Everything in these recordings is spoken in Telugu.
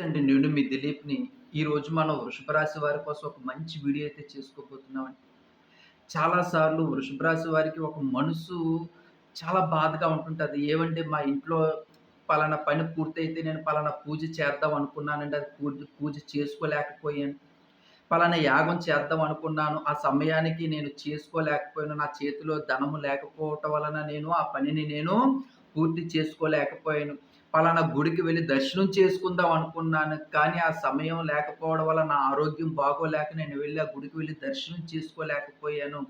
నమస్తే అండి. నేను మీ దిలీప్ని. ఈరోజు మనం వృషభ రాశి వారి కోసం ఒక మంచి వీడియో అయితే చేసుకోబోతున్నామండి. చాలాసార్లు వృషభ రాశి వారికి ఒక మనసు చాలా బాధగా ఉంటుంటుంది. ఏమంటే మా ఇంట్లో పలానా పని పూర్తయితే నేను పలానా పూజ చేద్దాం అనుకున్నానండి. అది పూజ పూజ చేసుకోలేకపోయాను. పలానా యాగం చేద్దాం అనుకున్నాను. ఆ సమయానికి నేను చేసుకోలేకపోయాను. నా చేతిలో ధనము లేకపోవటం వలన నేను ఆ పనిని నేను పూర్తి చేసుకోలేకపోయాను. పలానా గుడికి వెళ్ళి దర్శనం చేసుకుందాం అనుకున్నాను కానీ ఆ సమయం లేకపోవడం వల్ల నా ఆరోగ్యం బాగోలేక నేను వెళ్ళి ఆ గుడికి వెళ్ళి దర్శనం చేసుకోలేకపోయాను.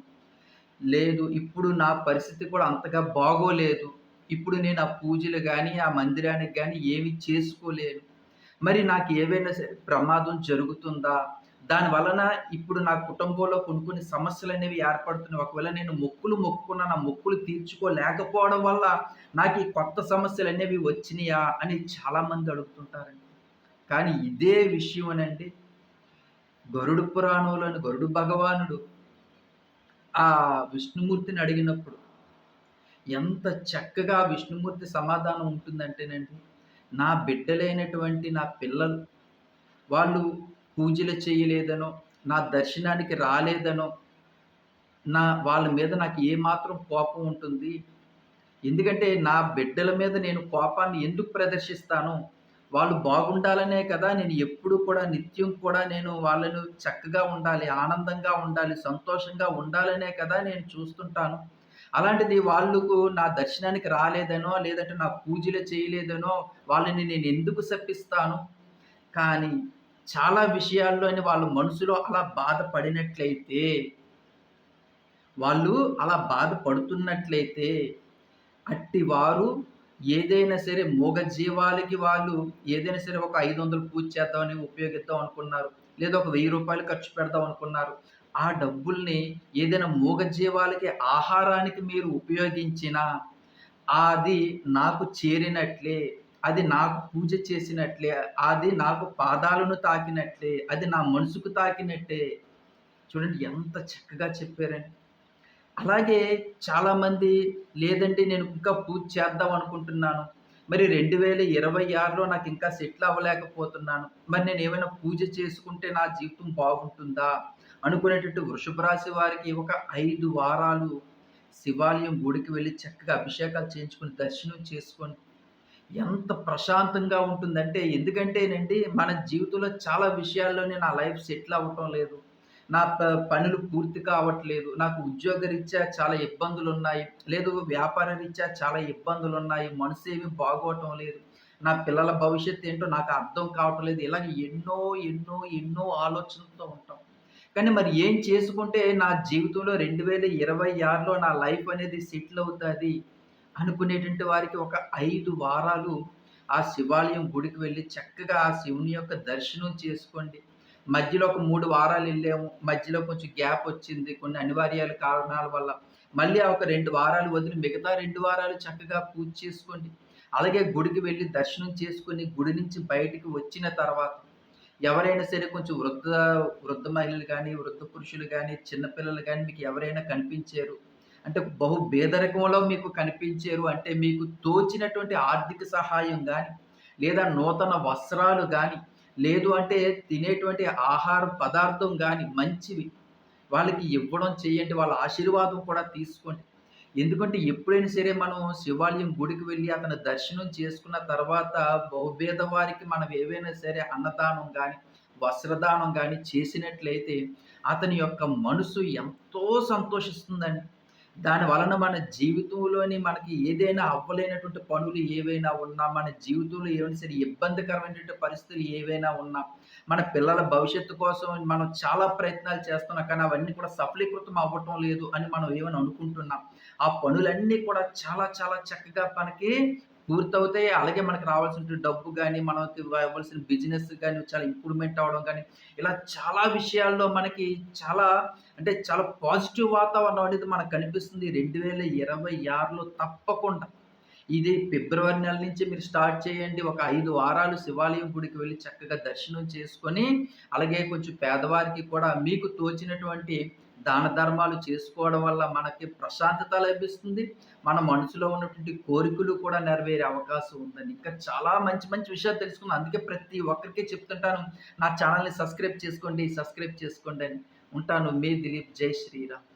లేదు ఇప్పుడు నా పరిస్థితి కూడా అంతగా బాగోలేదు. ఇప్పుడు నేను ఆ పూజలు కానీ ఆ మందిరానికి కానీ ఏమి చేసుకోలేను. మరి నాకు ఏవైనా సరే ప్రమాదం జరుగుతుందా? దాని వలన ఇప్పుడు నా కుటుంబంలో కొన్ని కొన్ని సమస్యలు అనేవి ఏర్పడుతున్నాయి. ఒకవేళ నేను మొక్కులు మొక్కున్న నా మొక్కులు తీర్చుకోలేకపోవడం వల్ల నాకు ఈ కొత్త సమస్యలు అనేవి వచ్చినాయా అని చాలామంది అడుగుతుంటారండి. కానీ ఇదే విషయం అనండి గరుడు పురాణంలోని గరుడు భగవానుడు ఆ విష్ణుమూర్తిని అడిగినప్పుడు ఎంత చక్కగా విష్ణుమూర్తి సమాధానం ఉంటుందంటేనండి నా బిడ్డలైనటువంటి నా పిల్లలు వాళ్ళు పూజలు చేయలేదనో నా దర్శనానికి రాలేదనో నా వాళ్ళ మీద నాకు ఏమాత్రం కోపం ఉంటుంది? ఎందుకంటే నా బిడ్డల మీద నేను కోపాన్ని ఎందుకు ప్రదర్శిస్తాను? వాళ్ళు బాగుండాలనే కదా నేను ఎప్పుడు కూడా నిత్యం కూడా నేను వాళ్ళను చక్కగా ఉండాలి ఆనందంగా ఉండాలి సంతోషంగా ఉండాలనే కదా నేను చూస్తుంటాను. అలాంటిది వాళ్ళకు నా దర్శనానికి రాలేదనో లేదంటే నా పూజలు చేయలేదనో వాళ్ళని నేను ఎందుకు చప్పిస్తాను కానీ చాలా విషయాల్లోని వాళ్ళ మనసులో అలా బాధపడినట్లయితే వాళ్ళు అలా బాధపడుతున్నట్లయితే అట్టి వారు ఏదైనా సరే మూగజీవాలకి వాళ్ళు ఏదైనా సరే ఒక ఐదు వందలు పూజ చేద్దామని ఉపయోగిద్దాం అనుకున్నారు లేదా ఒక వెయ్యి రూపాయలు ఖర్చు పెడదాం అనుకున్నారు. ఆ డబ్బుల్ని ఏదైనా మూగజీవాలకి ఆహారానికి మీరు ఉపయోగించినా అది నాకు చేరినట్లే అది నాకు పూజ చేసినట్లే అది నాకు పాదాలను తాకినట్లే అది నా మనసుకు తాకినట్టే. చూడండి ఎంత చక్కగా చెప్పారండి. అలాగే చాలామంది లేదంటే నేను ఇంకా పూజ చేద్దాం అనుకుంటున్నాను. మరి రెండు వేల ఇరవై ఆరులో నాకు ఇంకా సెటిల్ అవ్వలేకపోతున్నాను. మరి నేను ఏమైనా పూజ చేసుకుంటే నా జీవితం బాగుంటుందా? అనుకునేటట్టు వృషభ రాశి వారికి ఒక ఐదు వారాలు శివాలయం గుడికి వెళ్ళి చక్కగా అభిషేకాలు చేయించుకొని దర్శనం చేసుకొని ఎంత ప్రశాంతంగా ఉంటుందంటే ఎందుకంటేనండి మన జీవితంలో చాలా విషయాల్లోనే నా లైఫ్ సెటిల్ అవ్వటం లేదు. నా ప పనులు పూర్తి కావట్లేదు. నాకు ఉద్యోగ రీత్యా చాలా ఇబ్బందులు ఉన్నాయి లేదు వ్యాపార రీత్యా చాలా ఇబ్బందులు ఉన్నాయి మనసు ఏమి బాగోవటం లేదు. నా పిల్లల భవిష్యత్తు ఏంటో నాకు అర్థం కావటం లేదు. ఇలాగ ఎన్నో ఎన్నో ఎన్నో ఆలోచనలతో ఉంటాం. కానీ మరి ఏం చేసుకుంటే నా జీవితంలో రెండు వేల ఇరవై ఆరులో నా లైఫ్ అనేది సెటిల్ అవుతుంది? అనుకునేటువంటి వారికి ఒక ఐదు వారాలు ఆ శివాలయం గుడికి వెళ్ళి చక్కగా ఆ శివుని యొక్క దర్శనం చేసుకోండి. మధ్యలో ఒక మూడు వారాలు వెళ్ళాము. మధ్యలో కొంచెం గ్యాప్ వచ్చింది. కొన్ని అనివార్యాల కారణాల వల్ల మళ్ళీ ఆ ఒక రెండు వారాలు వదిలి మిగతా రెండు వారాలు చక్కగా పూజ చేసుకోండి. అలాగే గుడికి వెళ్ళి దర్శనం చేసుకుని గుడి నుంచి బయటికి వచ్చిన తర్వాత ఎవరైనా సరే కొంచెం వృద్ధ వృద్ధ మహిళలు కానీ వృద్ధ పురుషులు కానీ చిన్నపిల్లలు కానీ మీకు ఎవరైనా కనిపించారు. అంటే బహు పేదరికంలో మీకు కనిపించారు అంటే మీకు తోచినటువంటి ఆర్థిక సహాయం కానీ లేదా నూతన వస్త్రాలు కానీ లేదు అంటే తినేటువంటి ఆహార పదార్థం కానీ మంచివి. వాళ్ళకి ఇవ్వడం చేయండి వాళ్ళ ఆశీర్వాదం కూడా తీసుకోండి. ఎందుకంటే ఎప్పుడైనా సరే మనం శివాలయం గుడికి వెళ్ళి అతను దర్శనం చేసుకున్న తర్వాత బహుభేద వారికి మనం ఏవైనా సరే అన్నదానం కానీ వస్త్రదానం కానీ చేసినట్లయితే అతని యొక్క మనసు ఎంతో సంతోషిస్తుందండి. దాని వలన మన జీవితంలోని మనకి ఏదైనా అవ్వలేనటువంటి పనులు ఏవైనా ఉన్నా మన జీవితంలో ఏమైనా సరే ఇబ్బందికరమైనటువంటి పరిస్థితులు ఏవైనా ఉన్నా మన పిల్లల భవిష్యత్తు కోసం మనం చాలా ప్రయత్నాలు చేస్తున్నాం కానీ అవన్నీ కూడా సఫలీకృతం అవ్వటం లేదు అని మనం ఏమని అనుకుంటున్నాం? ఆ పనులన్నీ కూడా చాలా చాలా చక్కగా మనకి పూర్తవుతాయి. అలాగే మనకు రావాల్సిన డబ్బు కానీ మనకి ఇవ్వాల్సిన బిజినెస్ కానీ చాలా ఇంప్రూవ్మెంట్ అవ్వడం కానీ ఇలా చాలా విషయాల్లో మనకి చాలా అంటే చాలా పాజిటివ్ వాతావరణం అనేది మనకు కనిపిస్తుంది. రెండు వేల ఇరవై ఆరులో తప్పకుండా. ఇది ఫిబ్రవరి నెల నుంచి మీరు స్టార్ట్ చేయండి. ఒక ఐదు వారాలు శివాలయం గుడికి వెళ్ళి చక్కగా దర్శనం చేసుకొని అలాగే కొంచెం పేదవారికి కూడా మీకు తోచినటువంటి దాన ధర్మాలు చేసుకోవడం వల్ల మనకి ప్రశాంతత లభిస్తుంది. మన మనసులో ఉన్నటువంటి కోరికలు కూడా నెరవేరే అవకాశం ఉందని ఇంకా చాలా మంచి మంచి విషయాలు తెలుసుకుంది అందుకే ప్రతి ఒక్కరికి చెప్తుంటాను. నా ఛానల్ని సబ్స్క్రైబ్ చేసుకోండి, సబ్స్క్రైబ్ చేసుకోండి అని. ఉంటాను. మీ దిలీప్. జై శ్రీరామ్.